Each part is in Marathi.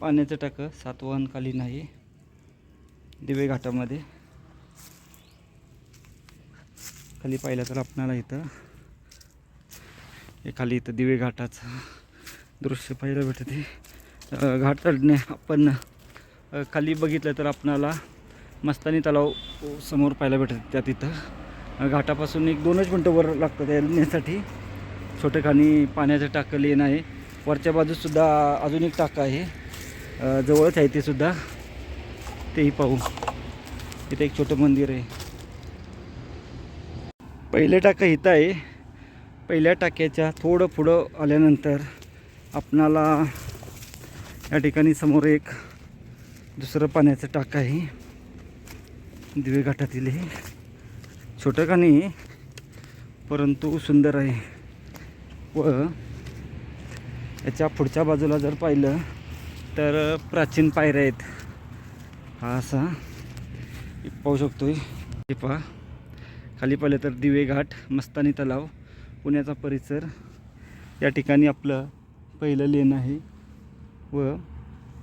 पाण्याचं टाकं सातवाहनकालीन नाही. दिवे घाटामध्ये. खाली पाहिलं तर आपणाला इथं हे खाली इथं दिवे घाटाचं दृश्य पाहायला भेटते. घाट चढणे आपण खाली बघितलं तर आपणाला मस्तानी तलाव समोर पाहायला भेटत त्या तिथं. घाटापासून एक दोनच मिनटं वर लागतं येण्यासाठी. छोटं खाणी पाण्याचं टाकं लेन आहे. वरच्या बाजूसुद्धा अजून एक टाकं आहे. जवळच आहे ते सुद्धा. तेही पाहू. इथे एक छोटं मंदिर आहे. पहिले टाकं इथं आहे. पहिल्या टाक्याच्या थोडं पुढं आल्यानंतर आपणाला या ठिकाणी समोर एक दुसरं पाण्याचं टाकं आहे. दिवे घाटातील हे. छोटं का नाही परंतु सुंदर आहे. व याच्या पुढच्या बाजूला जर पाहिलं तर प्राचीन पायऱ्या आहेत. हा असा. पाहू शकतोय. हे पहा. खाली पाहिलं तर दिवे घाट मस्तानी तलाव पुण्याचा परिसर. या ठिकाणी आपलं पहिलं लेणं आहे. व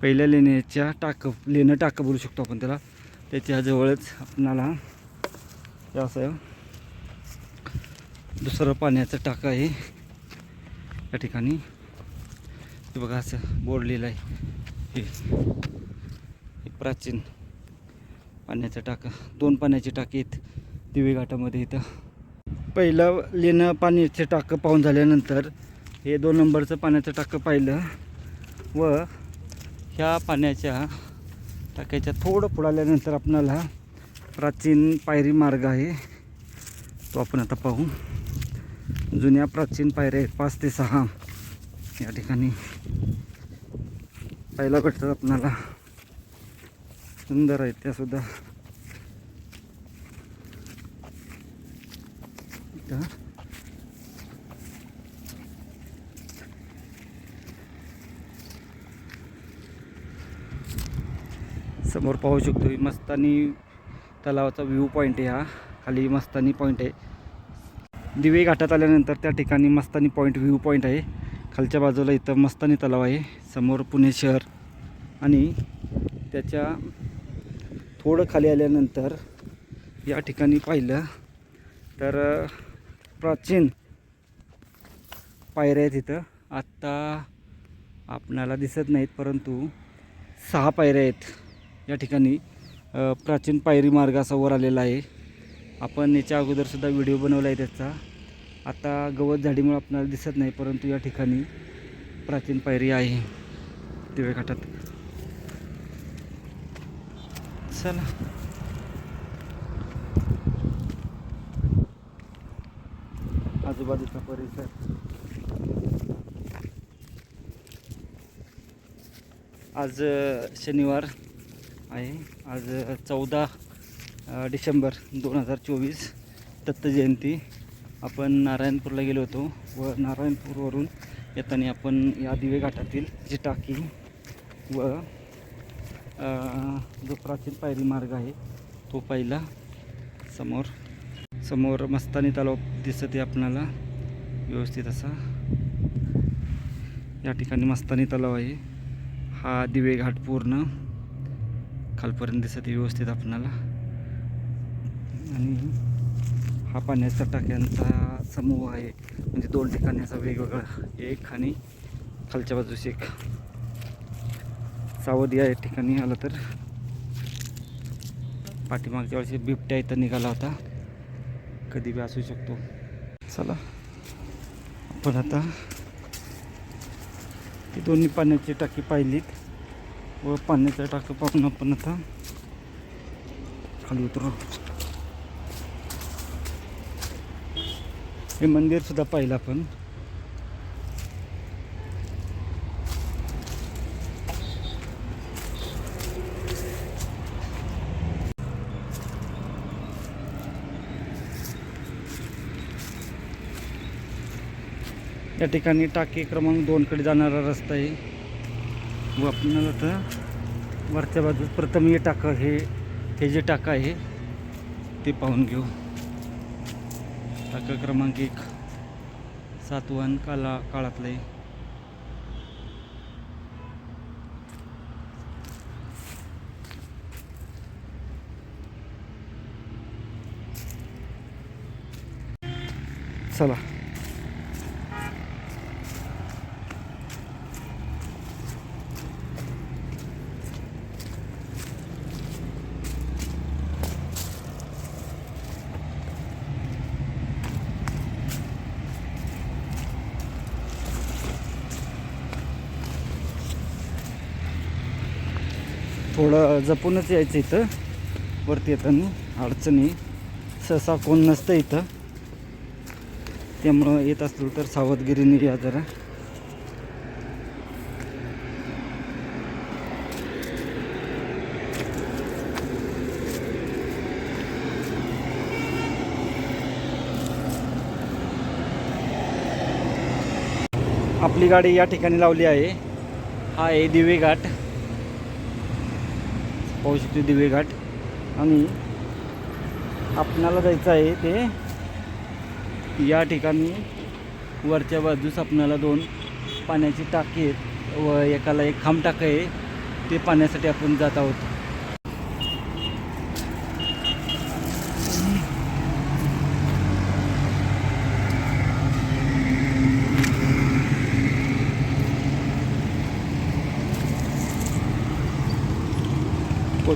पहिल्या लेण्याच्या टाक लेणं टाकं बोलू शकतो आपण त्याला. त्याच्याजवळच आपणाला असं दुसरं पाण्याचं टाकं आहे. या ठिकाणी. बघा असं बोर्ड लिहिलं आहे. हे प्राचीन पाण्याचं टाकं दोन पाण्याची टाकी आहेत. दिवे घाटामध्ये इथं. पहिलं लेणं पाण्याचे टाकं पाहून झाल्यानंतर हे दोन नंबरचं पाण्याचं टाकं पाहिलं व ह्या पाण्याच्या टाक्याच्या थोडं पुढाल्यानंतर आपणाला प्राचीन पायरी मार्ग आहे. तो आपण आता पाहू. जुन्या प्राचीन पायऱ्या आहेत पाच ते सहा. या ठिकाणी पाहायला भेटतात आपणाला सुंदर आहेत त्यासुद्धा समोर पाहू शकतो मस्तानी तलावाचा व्ह्यू पॉईंट आहे हा. खाली मस्तानी पॉईंट आहे. दिवे घाटात आल्यानंतर त्या ठिकाणी मस्तानी पॉईंट व्ह्यू पॉईंट आहे. खालच्या बाजूला इथं मस्तानी तलाव आहे. समोर पुणे शहर आणि त्याच्या थोडं खाली आल्यानंतर या ठिकाणी पाहिलं तर प्राचीन पायऱ्या आहेत इथं. आत्ता आपणाला दिसत नाहीत परंतु सहा पायऱ्या आहेत या ठिकाणी. प्राचीन पायरी मार्ग असा वर आलेला आहे. आपण याच्या अगोदरसुद्धा व्हिडिओ बनवला आहे त्याचा. आता गवत झाडीमुळे आपल्याला दिसत नाही परंतु या ठिकाणी प्राचीन पायरी आहे. दिवे घाटात चला. आजूबाजूचा परिसर. आज शनिवार आहे. आज चौदा डिसेंबर दोन हजार चोवीस दत्त जयंती. आपण नारायणपूरला गेलो होतो व नारायणपूरवरून येताना आपण या दिवे घाटातील जी टाकी व जो प्राचीन पायरी मार्ग आहे तो पहिला समोर. समोर मस्तानी तलाव दिसत आहे आपणाला व्यवस्थित असा. या ठिकाणी मस्तानी तलाव आहे. हा दिवे घाट पूर्ण खालपर्यंत दिसत आहे व्यवस्थित आपणाला. आणि हा पाण्याचा टाक्यांचा समूह आहे. म्हणजे दोन ठिकाणी असा वेगवेगळा एक आणि खालच्या बाजूस एक. सावधी या ठिकाणी आलं तर. पाठीमागच्या वर्षी बिबट्या इथं निघाला होता. कधी बी असू शकतो. चला आपण आता ती दोन्ही पाण्याची टाकी पाहिलीत. व पाण्याचं टाकं पाहून आपण आता खाली उतरू. हे मंदिरसुद्धा पाहिलं आपण. या ठिकाणी टाकी क्रमांक दोनकडे जाणारा रस्ता आहे. व आपल्याला तर वरच्या बाजूस प्रथम हे टाकं हे हे जे टाकं आहे ते पाहून घेऊ. टाका क्रमांक एक सातवन काला काळातलं आहे. चला. थोडं जपूनच यायचं इथं. वरती येताना अडचणी. सहसा कोण नसतं इथं. त्यामुळं येत असलो तर सावधगिरीने या जरा. आपली गाडी या ठिकाणी लावली आहे. हा आहे दिवे घाट. पाहू शकतो दिवे घाट. आणि आपणाला जायचं आहे ते या ठिकाणी. वरच्या बाजूस आपणाला दोन पाण्याची टाकी आहेत व एकाला एक खांब टाकं आहे. ते पाण्यासाठी आपण जात आहोत.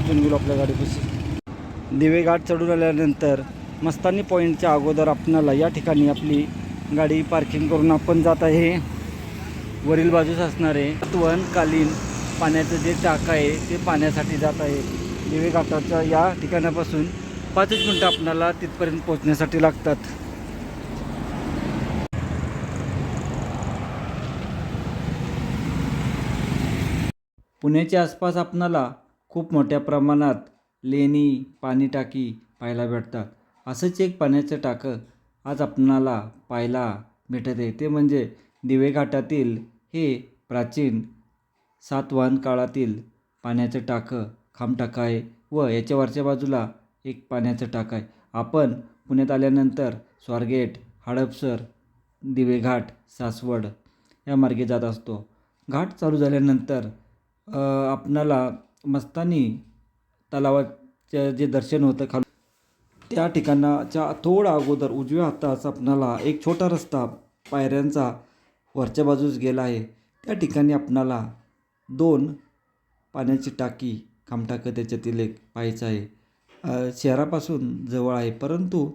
पोहोचून गेलो आपल्या गाडीपाशी. दिवेघाट चढून आल्यानंतर मस्तानी पॉईंटच्या अगोदर आपणाला या ठिकाणी आपली गाडी पार्किंग करून आपण जात आहे. वरील बाजूस असणारे वनकालीन पाण्याचं जे टाक आहे ते पाण्यासाठी जात आहे. दिवेघाटाच्या या ठिकाणापासून पाचच मिनटं आपणाला तिथपर्यंत पोहोचण्यासाठी लागतात. पुण्याच्या आसपास आपणाला खूप मोठ्या प्रमाणात लेणी पाणी टाकी पाहायला भेटतात. असंच एक पाण्याचं टाकं आज आपणाला पाहायला भेटत. आहे ते म्हणजे दिवे घाटातील हे प्राचीन सातवाहन काळातील पाण्याचं टाकं खामटाकं आहे व याच्या वरच्या बाजूला एक पाण्याचं टाकं आहे. आपण पुण्यात आल्यानंतर स्वारगेट हडपसर दिवेघाट सासवड या मार्गे जात असतो. घाट चालू झाल्यानंतर आपणाला मस्तानी तलावाचं जे दर्शन होतं खाल त्या ठिकाणाच्या थोडा अगोदर उजव्या हातास आपणाला एक छोटा रस्ता पायऱ्यांचा वरच्या बाजूस गेला आहे. त्या ठिकाणी आपणाला दोन पाण्याची टाकी खामटाकं त्याच्यातील एक पाहायचं आहे. शहरापासून जवळ आहे परंतु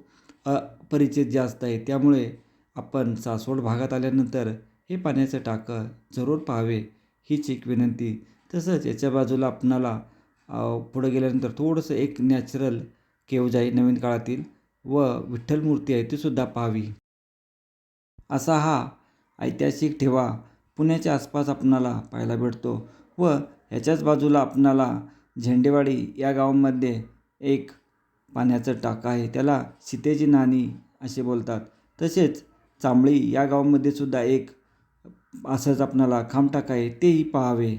परिचित जास्त आहे. त्यामुळे आपण सासवड भागात आल्यानंतर हे पाण्याचं टाकं जरूर पाहावे हीच एक विनंती. तसंच याच्या बाजूला आपणाला पुढं गेल्यानंतर थोडंसं एक नॅचरल केवज आहे नवीन काळातील व विठ्ठल मूर्ती आहे ती सुद्धा पाहावी. असा हा ऐतिहासिक ठेवा पुण्याच्या आसपास आपणाला पाहायला भेटतो व ह्याच्याच बाजूला आपणाला झेंडेवाडी या गावामध्ये एक पाण्याचं टाका आहे. त्याला सीतेची नाणी असे बोलतात. तसेच चांबळी या गावामध्ये सुद्धा एक असंच आपणाला खामटाक आहे तेही पाहावे.